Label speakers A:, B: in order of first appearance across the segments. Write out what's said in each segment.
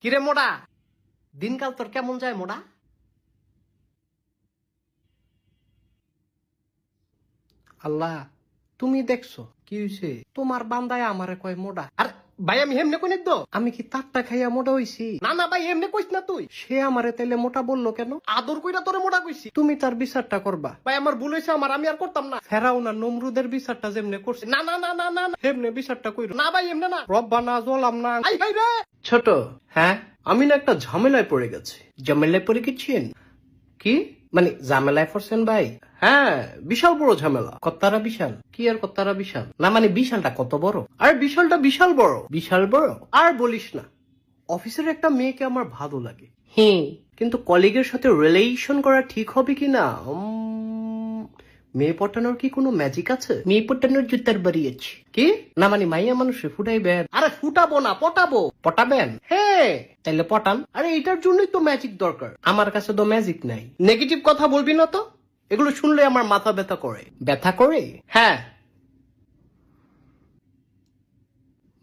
A: কিরে মোড়া? দিনকাল তোর কেমন যায় মোড়া? আল্লাহ, তুমি দেখছ, কি হয়েছে তোমার বান্দায় আমারে কয় মোড়া? আর ভাই, আমি হেমনে কই তো? আমি কি তারটা খাইয়া মোটা হইছি? না না ভাই এমনি কইস না তুই। সে আমারে তাইলে মোটা বলল কেন? আদর কইরা তোরে মোটা কইছি। তুমি তার বিচারটা করবা। ভাই, আমার ভুল হয়েছে আমার আমি আর করতাম না। ফেরাও না, নমরুদের বিচারটা যেমনে করছে। না না না না না হেমনে বিচারটা কইরো। না ভাই এমনে না। রব্বা, না জলাম না। আই ভাই রে! ছোট হ্যাঁ? আমি না একটা ঝামেলায় পড়ে গেছি। ঝামেলায় পড়ে গেছেন কি? মানে ঝামেলায় পড়ছেন ভাই? হ্যাঁ বিশাল বড় ঝামেলা। কত্তারা বিশাল। কি আর কত্তারা বিশাল? না মানে বিশালটা কত বড়? আর বিশালটা বিশাল বড়। বিশাল বড়? আর বলিস না। অফিসের একটা মেয়েকে আমার ভালো লাগে। হ্যাঁ কিন্তু কলিগের সাথে রিলেশন করা ঠিক হবে কি না মেয়ে পটানোর কি কোনো ম্যাজিক আছে? মেয়ে পটানোর জুতার বাড়িয়েছি কি? না মানে মাইয়া মানুষে ফুটাইবেন। আরে ফুটাবো না পটাবো। পটাবেন? হ্যাঁ তাইলে পটান। আরে এটার জন্যই তো ম্যাজিক দরকার। আমার কাছে তো ম্যাজিক নাই। নেগেটিভ কথা বলবি না তো? এগুলো শুনলে আমার মাথা ব্যথা করে। ব্যথা করে? হ্যাঁ।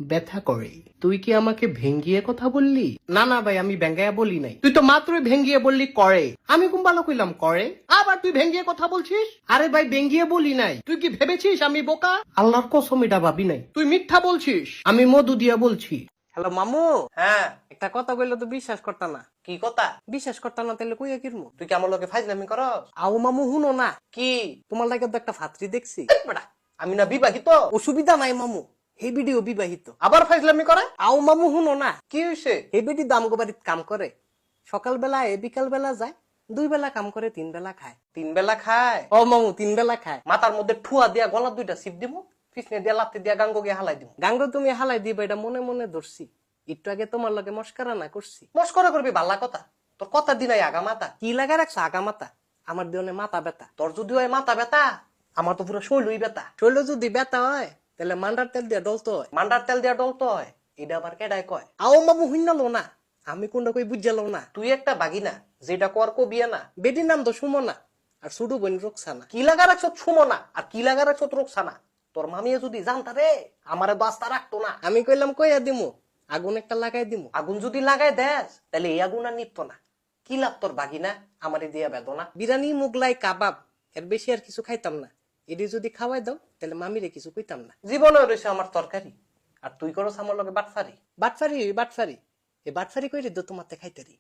A: ব্যথা করে। তুই কি আমাকে ভেঙ্গিয়ে কথা বললি? না না ভাই আমি ভেঙ্গাইয়া বলি নাই। তুই তো মাত্রই ভেঙ্গিয়ে বললি করে। আমি কোন ভালো কইলাম করে? আবার তুই ভেঙ্গিয়ে কথা বলছিস? আরে ভাই ভেঙ্গিয়ে বলি নাই। তুই কি ভেবেছিস আমি বোকা? আল্লাহর কসম এটা ভাবি নাই। তুই মিথ্যা বলছিস। আমি মধু দিয়া বলছি।
B: হ্যালো মামু।
A: হ্যাঁ।
B: একটা কথা কইলে তো বিশ্বাস করতা না।
A: কি কথা?
B: বিশ্বাস করতা না তাহলে কইয়া কিরমু?
A: তুই কি আমার লোকে ফাইজলামি করস?
B: আও মামু হুনো না।
A: কি?
B: তোমার লাগে তো একটা ফাত্রি দেখছি।
A: আমি না বিবাহিত।
B: অসুবিধা নাই মামু। হে ভিডিও বিবাহিত
A: আবার ফাইজলামি করে?
B: আও মামু হুনো না।
A: কি হয়েছে
B: হে বেটি দামগো বাড়িত কাম করে। সকালবেলা এ বিকাল বেলা যায় দুই বেলা কাম করে তিন বেলা খায়।
A: তিন বেলা খায়?
B: ও মামু তিন বেলা খায়।
A: মাথার মধ্যে ঠুয়া দিয়া গলা দুইটা সিপ দিব পিছনে দিয়া লাত্তি দিয়া গাঙ্গ গিয়ে হালাই দিব
B: গাঙ্গ তুমি হালাই দিবা এটা মনে মনে ধরছি। একটু আগে তোমার লগে মস্কারা না করছি।
A: মস্করা করবি বাল্লা কথা। তোর কথা দিনাই আগা মাথা।
B: কি লাগা রাখছো আগা মাথা? আমার দিনে মাথা ব্যথা।
A: তোর যদি হয় মাথা ব্যথা আমার তো পুরো শৈলই ব্যথা।
B: শরীর যদি ব্যথা হয় তাহলে মান্ডার তেল দিয়ে ডলতে হয়।
A: মান্ডার তেল দিয়া ডলতো হয়। এটা আবার কেডায় কয়?
B: আও মামু হুইনালো না। আমি কোনটা কই বুঝালো না।
A: তুই একটা বাগিনা যেটা কর কবিয়া না।
B: বেটির নাম তো সুমনা। আর ছোট বোন রোকসানা।
A: কি লাগা রাখছো সুমনা? আর কি লাগা রাখছো রোকসানা? তোর মামিয়া যদি জানতা রে আমারে বাস্তা রাখতো না।
B: আমি কইলাম কইয়া দিমু আগুন একটা লাগাই দিমু।
A: আগুন যদি লাগাই দেস তাহলে এই আগুন আর নিত না। কি লাভ তোর বাগিনা? আমারে দিয়া বেদনা।
B: বিরিয়ানি মুগলাই কাবাব এর বেশি আর কিছু খাইতাম না। এটি যদি খাওয়াই দাও তাহলে মামিরে কিছু কইতাম না।
A: জীবনে রয়েছে আমার তরকারি। আর তুই করো আমার লগে বাটফারি।
B: বাটফারি বাটফারি। এ বাটফারি কইরে তো তোমার খাইতারি